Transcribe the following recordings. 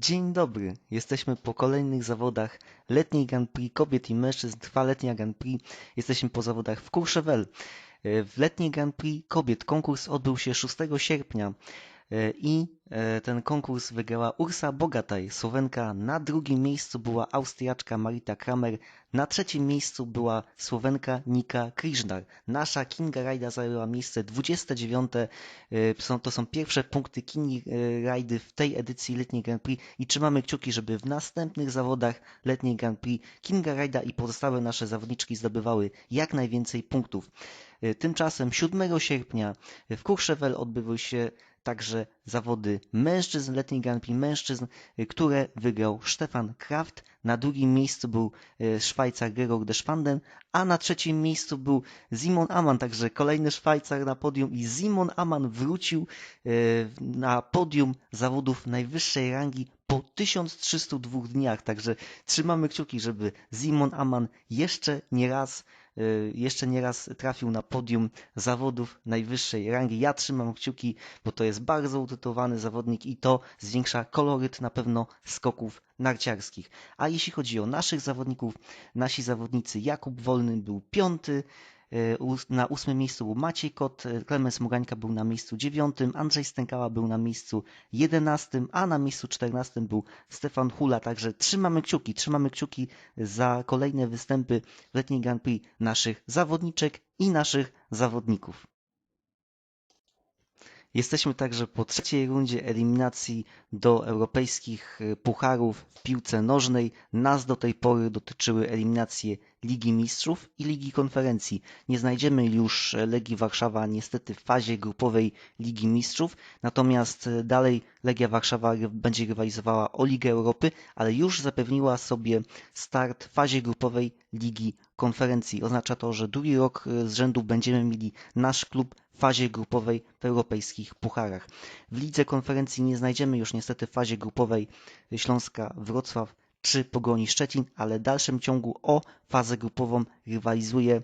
Dzień dobry, jesteśmy po kolejnych zawodach letniej Grand Prix kobiet i mężczyzn. Trwa letnia Grand Prix. Jesteśmy po zawodach w Courchevel. E, W letniej Grand Prix kobiet konkurs odbył się 6 sierpnia i e, ten konkurs wygrała Ursa Bogataj, Słowenka. Na drugim miejscu była Austriaczka Marita Kramer. Na trzecim miejscu była Słowenka Nika Krishnar. Nasza Kinga Rajda zajęła miejsce 29. E, to są pierwsze punkty Kingi e, Rajdy w tej edycji letniej Grand Prix i trzymamy kciuki, żeby w następnych zawodach letniej Grand Prix Kinga Rajda i pozostałe nasze zawodniczki zdobywały jak najwięcej punktów. E, Tymczasem 7 sierpnia w Courchevel odbyły się także zawody mężczyzn, letniej Grand Prix mężczyzn, y, które wygrał Stefan Kraft. Na drugim miejscu był y, Szwajcar Georg de Schwanden, a na trzecim miejscu był Simon Amann, także kolejny Szwajcar na podium i Simon Amann wrócił y, na podium zawodów najwyższej rangi po 1302 dniach, także trzymamy kciuki, żeby Simon Amann jeszcze nie raz jeszcze nie raz trafił na podium zawodów najwyższej rangi. Ja trzymam kciuki, bo to jest bardzo utytułowany zawodnik i to zwiększa koloryt na pewno skoków narciarskich. A jeśli chodzi o naszych zawodników, nasi zawodnicy Jakub Wolny był piąty, y, na ósmym miejscu był Maciej Kot, y, Klemens Mugańka był na miejscu dziewiątym, Andrzej Stękała był na miejscu jedenastym, a na miejscu czternastym był Stefan Hula. Także trzymamy kciuki, trzymamy kciuki za kolejne występy w letniej Grand Prix naszych zawodniczek i naszych zawodników. Jesteśmy także po trzeciej rundzie eliminacji do europejskich y, pucharów w piłce nożnej. Nas do tej pory dotyczyły eliminacje Ligi Mistrzów i Ligi Konferencji. Nie znajdziemy już e, Legii Warszawa niestety w fazie grupowej Ligi Mistrzów, natomiast e, dalej Legia Warszawa będzie rywalizowała o Ligę Europy, ale już zapewniła sobie start w fazie grupowej Ligi Konferencji. Oznacza to, że drugi rok z rzędu będziemy mieli nasz klub fazie grupowej w europejskich pucharach. W Lidze Konferencji nie znajdziemy już niestety w fazie grupowej Śląska Wrocław czy Pogoni Szczecin, ale w dalszym ciągu o fazę grupową rywalizuje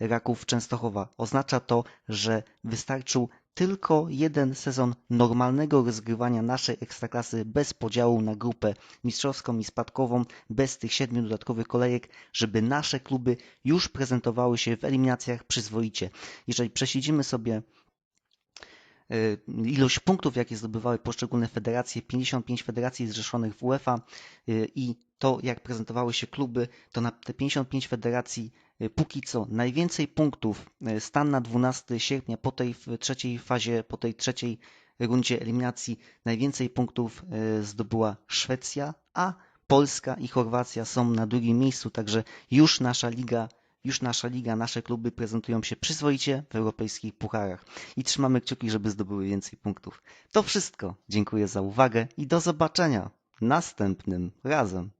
Raków Częstochowa. Oznacza to, że wystarczył tylko jeden sezon normalnego rozgrywania naszej ekstraklasy bez podziału na grupę mistrzowską i spadkową, bez tych siedmiu dodatkowych kolejek, żeby nasze kluby już prezentowały się w eliminacjach przyzwoicie. Jeżeli prześledzimy sobie y, ilość punktów, jakie zdobywały poszczególne federacje, 55 federacji zrzeszonych w UEFA y, i to, jak prezentowały się kluby, to na te 55 federacji y, póki co najwięcej punktów, y, stan na 12 sierpnia po tej trzeciej fazie, po tej trzeciej rundzie eliminacji, najwięcej punktów y, zdobyła Szwecja, a Polska i Chorwacja są na drugim miejscu, także już nasza liga już nasza liga, nasze kluby prezentują się przyzwoicie w europejskich pucharach i trzymamy kciuki, żeby zdobyły więcej punktów. To wszystko. Dziękuję za uwagę i do zobaczenia następnym razem.